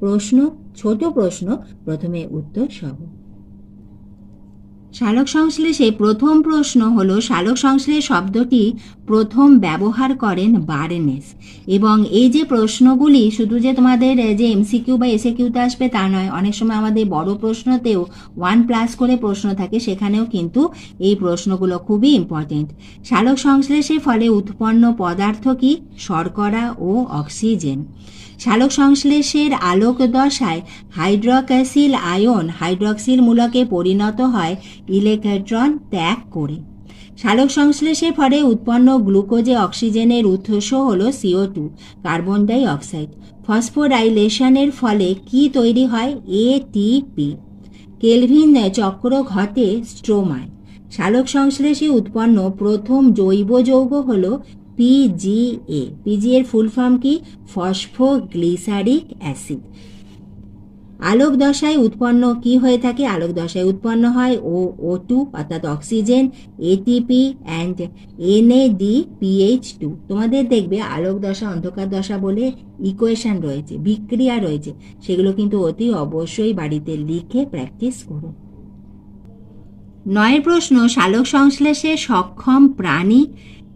প্রশ্ন ছোট প্রশ্ন প্রথমে উত্তর সহ। শালক সংশ্লেষে প্রথম প্রশ্ন হলো, শালক সংশ্লেষ শব্দটি প্রথম ব্যবহার করেন বারেনেস। এবং এই যে প্রশ্নগুলি, শুধু যে তোমাদের যে এমসিকিউ বা এসে কিউতে আসবে তা নয়, অনেক সময় আমাদের বড় প্রশ্নতেও ওয়ান প্লাস করে প্রশ্ন থাকে, সেখানেও কিন্তু এই প্রশ্নগুলো খুবই ইম্পর্টেন্ট শালক সংশ্লেষের ফলে উৎপন্ন পদার্থ কি? শর্করা ও অক্সিজেন। শালক সংশ্লেষের আলোক দশায় হাইড্রক্যাসিল আয়ন হাইড্রক্সিল মূলকে পরিণত হয় ইলেকট্রন ত্যাগ করে। শালক সংশ্লেষের ফলে উৎপন্ন গ্লুকোজে অক্সিজেনের উৎস হল CO two carbon dioxide. ফসফোরাইলেশনের ফলে কি তৈরি হয়? এটিপি কেলভিন চক্র ঘটে স্ট্রোমায়। শালক সংশ্লেষে উৎপন্ন প্রথম জৈব যৌগ হল পিজিএ পিজি এর ফুল ফর্ম কি? Phosphoglyceric acid. আলোক দশায় উৎপন্ন কি হয়ে থাকে? আলোক দশায় উৎপন্ন হয় ও ও টু অর্থাৎ oxygen ATP and NAD PH two তোমাদের দেখবে আলোক দশা অন্ধকার দশা বলে ইকুয়েশন রয়েছে, বিক্রিয়া রয়েছে। সেগুলো কিন্তু অতি অবশ্যই বাড়িতে লিখে প্র্যাকটিস করো। নয়ের প্রশ্ন, শালক সংশ্লেষে সক্ষম প্রাণী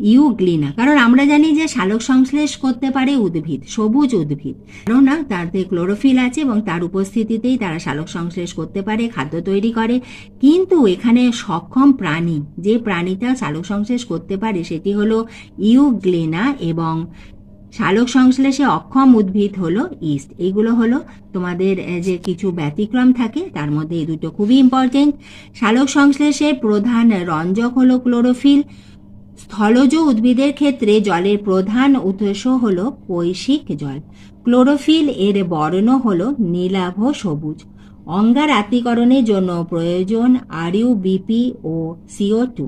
ইউগ্লিনা। কারণ আমরা জানি যে শালক সংশ্লেষ করতে পারে উদ্ভিদ, সবুজ উদ্ভিদ। কেননা তাতে ক্লোরোফিল আছে এবং তার উপস্থিতিতেই তারা শালক সংশ্লেষ করতে পারে, খাদ্য তৈরি করে। কিন্তু এখানে সক্ষম প্রাণী, যে প্রাণীটা শালক সংশ্লেষ করতে পারে, সেটি হলো ইউগ্লিনা এবং শালক সংশ্লেষে অক্ষম উদ্ভিদ হলো ইস্ট। এগুলো হলো তোমাদের যে কিছু ব্যতিক্রম থাকে, তার মধ্যে এই দুটো খুবই ইম্পর্টেন্ট শালক সংশ্লেষে প্রধান রঞ্জক হলো ক্লোরোফিল স্থলজ উদ্ভিদের ক্ষেত্রে জলের প্রধান উৎস হল কৈশিক জল। ক্লোরোফিল এর বর্ণ হল নীলাভ সবুজ। অঙ্গার আত্মীকরণের জন্য প্রয়োজন আরইউবিপি ও সিও টু।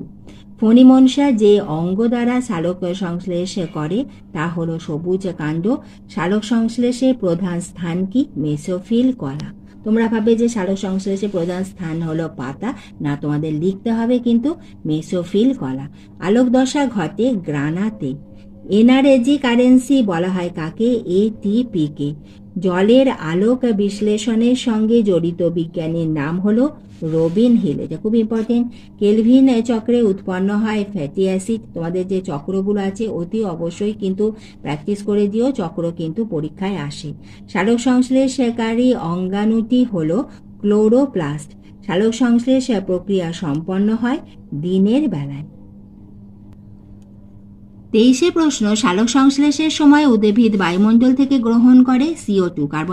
ফণিমনসা যে অঙ্গ দ্বারা শালক সংশ্লেষ করে, তা হল সবুজ কাণ্ড। শালক সংশ্লেষের প্রধান স্থান কি? মেসোফিল কলা। তোমরা ভাবে যে শালক সংশ্লেষের প্রধান স্থান হলো পাতা। না, তোমাদের লিখতে হবে কিন্তু মেসোফিল কলা। আলোক দশা ঘটে গ্রানাতে। এনআরএজি কারেন্সি বলা হয় কাকে? এটিপিকে। জলের আলোক বিশ্লেষণের সঙ্গে জড়িত বিজ্ঞানীর নাম হল রবিন হিল। এটা খুব ইম্পর্টেন্ট কেলভিন চক্রে উৎপন্ন হয় ফ্যাটি অ্যাসিড। তোমাদের যে চক্রগুলো আছে, অতি অবশ্যই কিন্তু প্র্যাকটিস করে দিও। চক্র কিন্তু পরীক্ষায় আসে। সালোক সংশ্লেষকারী অঙ্গাণুটি হল ক্লোরোপ্লাস্ট। সালোক সংশ্লেষ প্রক্রিয়া সম্পন্ন হয় দিনের বেলায়। তেইশে প্রশ্ন সালোক সংশ্লেষের সময় উদ্ভিদ বায়ুমণ্ডল থেকে গ্রহণ করে সিও টু কার্বন